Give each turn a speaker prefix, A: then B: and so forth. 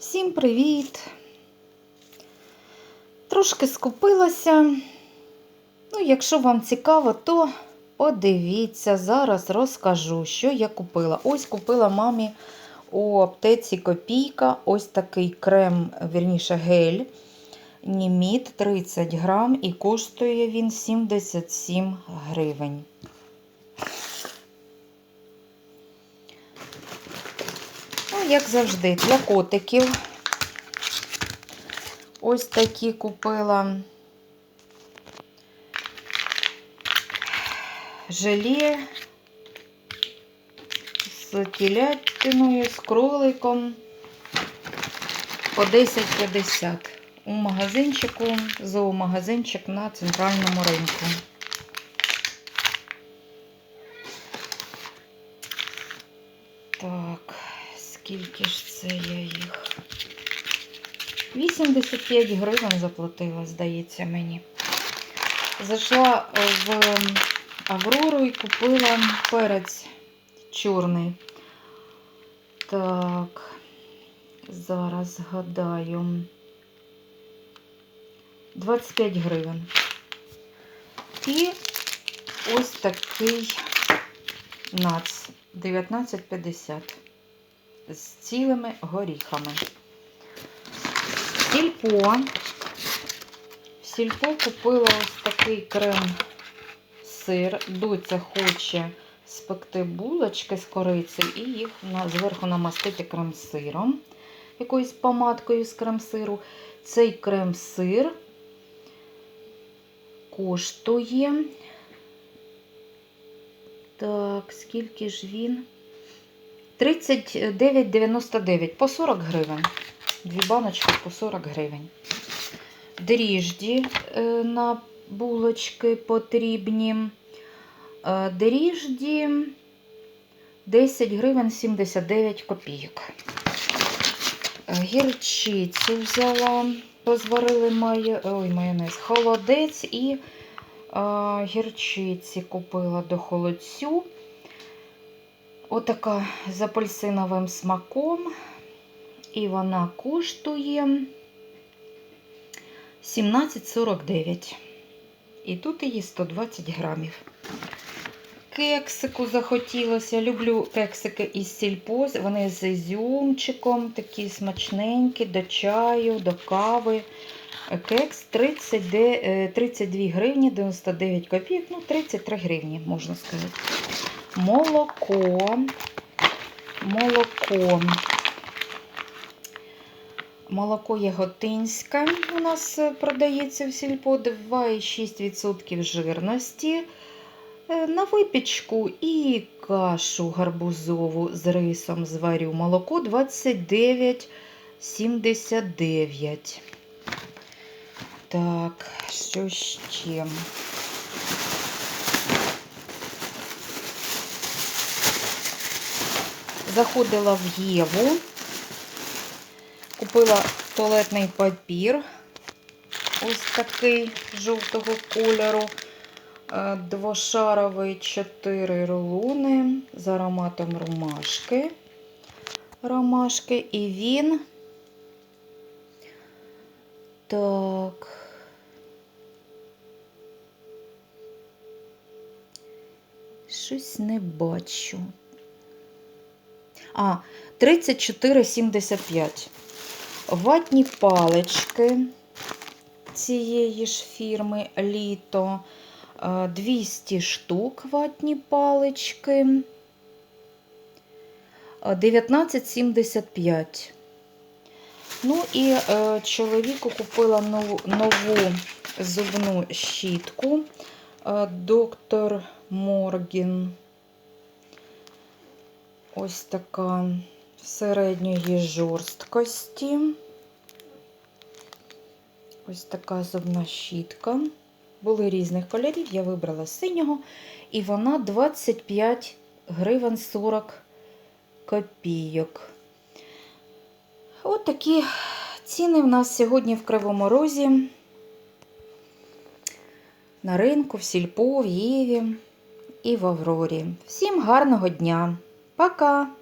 A: Всім привіт! Трошки скупилася. Ну, якщо вам цікаво, то подивіться, зараз розкажу, що я купила. Ось купила мамі у аптеці Копійка ось такий крем, вірніше, гель. Німіт 30 грам і коштує він 77 гривень. Як завжди, для котиків. Ось такі купила желе з телятиною, з кроликом по 10,50 у магазинчику, зоомагазинчик на центральному ринку. Так, скільки ж це я їх? 85 гривень заплатила, здається мені. Зайшла в Аврору і купила перець чорний. Так, зараз згадаю. 25 гривень. І ось такий нац 19,50 з цілими горіхами. Сільпо. В сільпо купила ось такий крем сир. Доця хоче спекти булочки з кориці і їх зверху намастити крем-сиром, якоюсь помадкою з крем-сиру. Цей крем-сир коштує. Так, скільки ж він? 39,99 по 40 гривень. Дві баночки по 40 гривень. Дріжджі е, на булочки потрібні. Е, Дріжджі 10 гривень 79 копійок. Е, Гірчицю взяла, розварили має, ой, майонез, холодець і е, гірчиці купила до холодцю. Отака з апельсиновим смаком. І вона коштує 17,49. І тут її 120 грамів. Кексику захотілося. Люблю кексики із сільпо. Вони з ізюмчиком, такі смачненькі, до чаю, до кави. Кекс 30, 32 гривні, 99 копійок, ну 33 гривні, можна сказати. Молоко. Молоко. Молоко яготинське у нас продається в сільпо 2,6% жирності. Е, На випічку і кашу гарбузову з рисом зварю. Молоко 29,79. Так, що ще? Заходила в Єву. Купила туалетний папір. Ось такий жовтого кольору. Е, Двошаровий 4 рулони з ароматом ромашки. Ромашки. І він. Так. Щось не бачу. А, 34,75. Ватні палички цієї ж фірми Літо. 200 штук ватні палички. 19,75. Ну і е, чоловіку купила нову, нову зубну щітку. Е, доктор Моргін. Ось така середньої жорсткості. Ось така зубна щітка. Були різних кольорів, я вибрала синього, і вона 25 гривень 40 копійок. От такі ціни в нас сьогодні в Кривому Розі. На ринку, в Сільпо, в Єві і в Аврорі. Всім гарного дня! Пока!